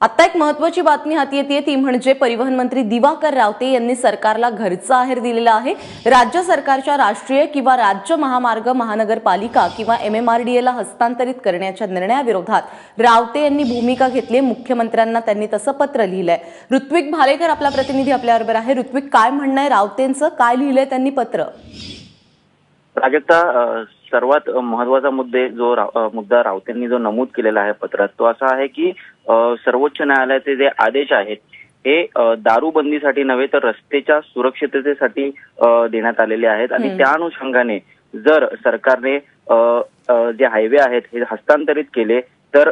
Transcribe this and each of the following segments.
आता एक महत्वाची बातमी हाती येते ती म्हणजे परिवहन मंत्री दिवाकर रावते यांनी सरकारला घरचा आहेर दिलेला आहे. राज्य सरकारच्या राष्ट्रीय किंवा राज्य महामार्ग महानगरपालिका किंवा एमएमआरडीएला हस्तांतरित करण्याच्या निर्णयाविरोधात रावते यांनी भूमिका घेतली मुख्यमंत्र्यांना त्यांनी तसं पत्र लिहिलंय. ऋत्विक भालेकर आपला प्रतिनिधी आपल्याबरोबर आहे. ऋत्विक काय म्हणणं आहे? रावतेंचं काय लिहिलंय त्यांनी पत्र? प्राजक्ता सर्वात महत्त्वाचा मुद्दे जो रा- मुद्दा राऊतांनी जो नमूद केलेला आहे पत्रात तो असा आहे की सर्वोच्च न्यायालयाचे जे आदेश आहेत हे दारूबंदीसाठी नव्हे तर रस्त्याच्या सुरक्षिततेसाठी देण्यात आलेले आहेत. आणि. त्या अनुषंगाने जर सरकारने जे हायवे आहेत हे हस्तांतरित केले तर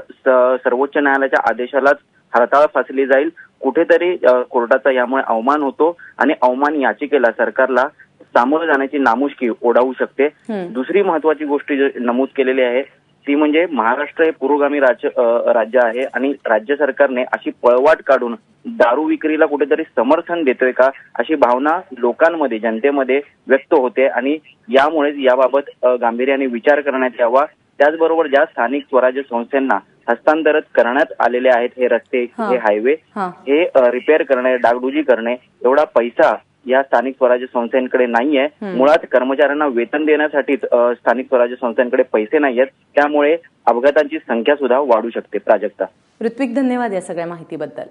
सर्वोच्च न्यायालयाच्या आदेशालाच हरताळ फासली जाईल. कुठेतरी कोर्टाचा यामुळे अवमान होतो. आणि अवमान याचिकेला सरकारला सामोरं जाण्याची नामुष्की ओढावू शकते. दुसरी महत्वाची गोष्ट जी नमूद केलेली आहे ती म्हणजे महाराष्ट्र हे पुरोगामी राज्य राज्य आहे आणि राज्य सरकारने अशी पळवाट काढून दारू विक्रीला कुठेतरी समर्थन देतोय का अशी भावना लोकांमध्ये जनतेमध्ये व्यक्त होते आणि यामुळेच याबाबत गांभीर्याने विचार करण्यात यावा त्याचबरोबर ज्या स्थानिक स्वराज्य संस्थांना हस्तांतरित करण्यात आलेले आहेत हे रस्ते हा. हायवे हे रिपेअर करणे डागडुजी करणे एवढा पैसा या स्थानिक स्वराज्य संस्थांकडे नाहीये. मुळात कर्मचाऱ्यांना वेतन देण्यासाठीच स्थानिक स्वराज्य संस्थांकडे पैसे नाहीयेत. त्यामुळे अपघातांची संख्या सुद्धा वाढू शकते प्राजक्ता. ऋत्विक धन्यवाद या सगळ्या माहितीबद्दल.